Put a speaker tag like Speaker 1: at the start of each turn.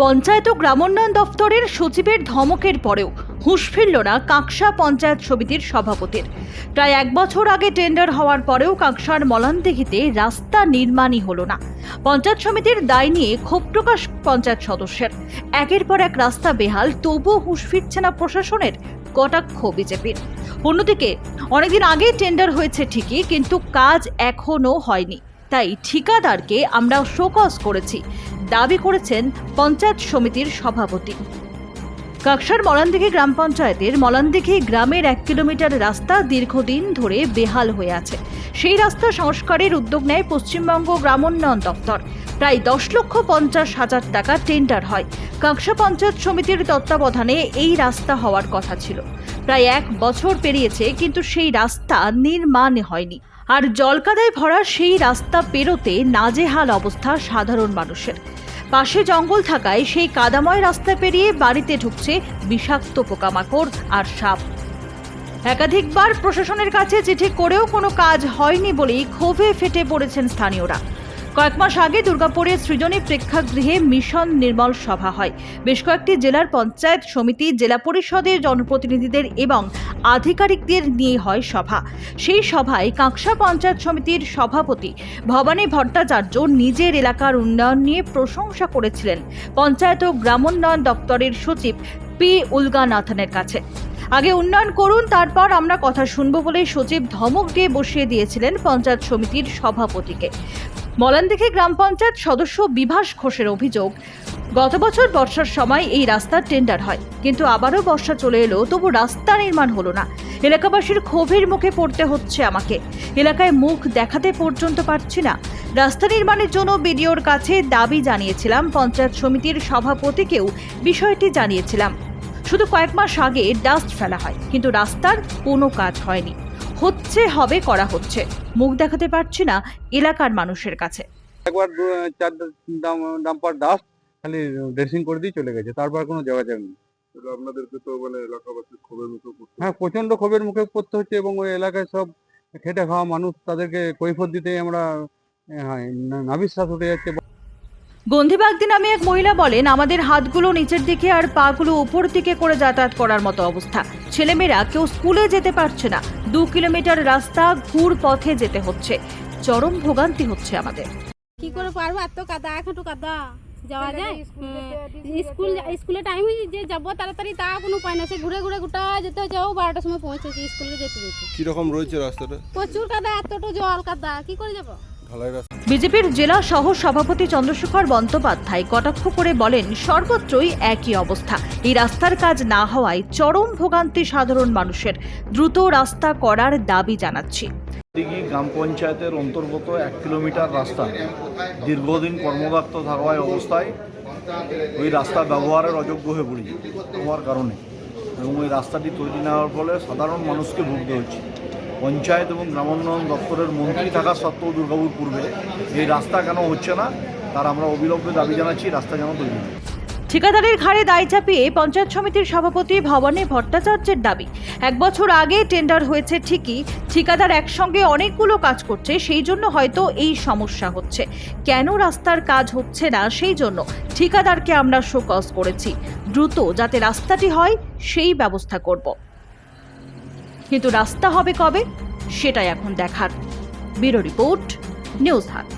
Speaker 1: পঞ্চায়েত ও গ্রামোন্নয়ন দফতরের সচিবের ধমকের পরেও হুঁশ ফিরল না কাঁকসা পঞ্চায়েত সমিতির সভাপতির। প্রায় এক বছর আগে টেন্ডার হওয়ার পরেও কাঁকসার মলানদিঘিতে রাস্তা নির্মাণই হলো না। পঞ্চায়েত সমিতির দায় নিয়ে ক্ষোভ প্রকাশ পঞ্চায়েত সদস্যের। একের পর এক রাস্তা বেহাল, তবুও হুঁশ ফিরছে না প্রশাসনের কটাক্ষ বিজেপির। অন্যদিকে, অনেকদিন আগেই টেন্ডার হয়েছে ঠিকই, কিন্তু কাজ এখনও হয়নি। তাই ঠিকাদারকে আমরা শোকজ করেছি। দাবি করেছেন পঞ্চায়েত সমিতির সভাপতি। কাকসার মলানদিঘি গ্রাম পঞ্চায়েতের মলানদিঘি গ্রামের এক কিলোমিটার রাস্তা দীর্ঘদিন ধরে বেহাল হয়ে আছে। সেই রাস্তা সংস্কারের উদ্যোগ নেয় পশ্চিমবঙ্গ গ্রামোন্নয়ন দপ্তর। প্রায় দশ লক্ষ পঞ্চাশ হাজার টাকা টেন্ডার হয়। কাকসা পঞ্চায়েত সমিতির তত্ত্বাবধানে এই রাস্তা হওয়ার কথা ছিল। প্রায় এক বছর পেরিয়েছে, কিন্তু সেই রাস্তা নির্মাণ হয়নি। আর জলকাদায় ভরা সেই রাস্তা পেরোতে নাজেহাল অবস্থা সাধারণ মানুষের। পাশে জঙ্গল থাকায় সেই কাদাময় রাস্তা পেরিয়ে বাড়িতে ঢুকছে বিষাক্ত পোকামাকড় আর সাপ। একাধিকবার প্রশাসনের কাছে চিঠি করেও কোনো কাজ হয়নি বলেই ক্ষোভে ফেটে পড়েছেন স্থানীয়রা। কয়েক মাস আগে দুর্গাপুরের সৃজনী প্রেক্ষাগৃহে মিশন নির্মল সভা হয়। বেশ কয়েকটি জেলার পঞ্চায়েত সমিতি, জেলা পরিষদের জনপ্রতিনিধিদের এবং আধিকারিকদের নিয়ে হয় সভা। সেই সভায় কাঁকসা পঞ্চায়েত সমিতির সভাপতি ভবানী ভট্টাচার্য নিজের এলাকার উন্নয়ন নিয়ে প্রশংসা করেছিলেন। পঞ্চায়েত ও গ্রামোন্নয়ন দপ্তরের সচিব পি উলগানাথনের কাছে। আগে উন্নয়ন করুন, তারপর আমরা কথা শুনব বলে সচিব ধমক দিয়ে বসিয়ে দিয়েছিলেন পঞ্চায়েত সমিতির সভাপতিকে। মলানদিঘি গ্রাম পঞ্চায়েত সদস্য বিভাস ঘোষের অভিযোগ, গত বছর বর্ষার সময় এই রাস্তার টেন্ডার হয়, কিন্তু আবারও বর্ষা চলে এলো, তবু রাস্তা নির্মাণ হলো না। এলাকাবাসীর ক্ষোভের মুখে পড়তে হচ্ছে আমাকে। এলাকায় মুখ দেখাতে পর্যন্ত পারছি না। রাস্তা নির্মাণের জন্য বিডিওর কাছে দাবি জানিয়েছিলাম, পঞ্চায়েত সমিতির সভাপতিকেও বিষয়টি জানিয়েছিলাম। শুধু কয়েক মাস আগে ডাস্ট ফেলা হয়, কিন্তু রাস্তার কোনো কাজ হয়নি। হচ্ছে হবে করা হচ্ছে। মুখ দেখাতে পারছি না এলাকার মানুষের কাছে।
Speaker 2: একবার দু- চার ডাম ডাম্পার ডাস্ট খালি ড্রেসিং করে দিয়ে চলে গেছে তারপর কোনো যোগাযোগ নেই।
Speaker 3: আপনাদেরকে তো মানে এলাকাবাসী ক্ষোভের মুখে পড়তে
Speaker 2: হ্যাঁ প্রচণ্ড ক্ষোভের মুখে পড়তে হচ্ছে এবং ওই এলাকায় সব খেটে খাওয়া মানুষ তাদেরকে কৈফত দিতে আমরা হ্যাঁ, না- নাভিশ্বাস উঠে যাচ্ছে।
Speaker 1: গন্ধিবাগদি নামে এক মহিলা বলেন আমাদের হাতগুলো নিচের দিকে আর পাগুলো উপর দিকে করে যাতায়াত করার মতো অবস্থা। ছেলেমেয়েরা কেউ স্কুলে যেতে পারছে না। দু কিলোমিটার রাস্তা ঘুর পথে যেতে হচ্ছে। চরম ভোগান্তি হচ্ছে আমাদের।
Speaker 4: কি করে পারব? এত কাদা একটু কাদা। যাওয়া যায়? হ্যাঁ। স্কুল স্কুলে টাইম যে যাব তাড়াতাড়ি তা কোনো উপায় না। সে ঘুরে ঘুরে গোটা যেতে যাও বারোটার সময় পৌঁছেছি স্কুলে যেতে যেতে।
Speaker 3: কীরকম রয়েছে রাস্তাটা?
Speaker 4: প্রচুর কাদা এতটা জল কাদা। কি করে যাব?
Speaker 1: বিজেপির জেলা সহ সভাপতি চন্দ্রশেখর বন্দ্যোপাধ্যায় কটাক্ষ করে বলেন সর্বত্রই একই অবস্থা। এই রাস্তার কাজ না হওয়ায় চরম ভোগান্তি সাধারণ মানুষের। দ্রুত রাস্তা করার দাবি জানাচ্ছি।
Speaker 5: দিঘি গ্রাম পঞ্চায়েতের অন্তর্গত এক কিলোমিটার রাস্তা দীর্ঘদিন কর্মদক্ত থাকায় অবস্থায় ওই রাস্তা ব্যবহারের অযোগ্য হয়ে পড়ি হওয়ার কারণে। এবং ওই রাস্তাটি তৈরি না হওয়ার ফলে সাধারণ মানুষকে ভুগতে হচ্ছে। পঞ্চায়েত এবং গ্রামোন্নয়ন দপ্তরের মন্ত্রী থাকা সত্ত্বেও দুর্গাপুর পূর্বে এই রাস্তা কেন হচ্ছে না, তার আমরা অবিলম্বে দাবি জানাচ্ছি, রাস্তা যেন তৈরি হয়।
Speaker 1: ঠিকাদারের ঘাড়ে দায় চাপিয়ে পঞ্চায়েত সমিতির সভাপতি ভবানী ভট্টাচার্যের দাবি। এক বছর আগে টেন্ডার হয়েছে ঠিকই, ঠিকাদার একসঙ্গে অনেকগুলো কাজ করছে, সেই জন্য হয়তো এই সমস্যা হচ্ছে। কেন রাস্তার কাজ হচ্ছে না, সেই জন্য ঠিকাদারকে আমরা শোকজ করেছি। দ্রুত যাতে রাস্তাটি হয়, সেই ব্যবস্থা করব। কিন্তু রাস্তা হবে কবে? সেটাই এখন দেখার। ব্যুরো রিপোর্ট নিউজ হাট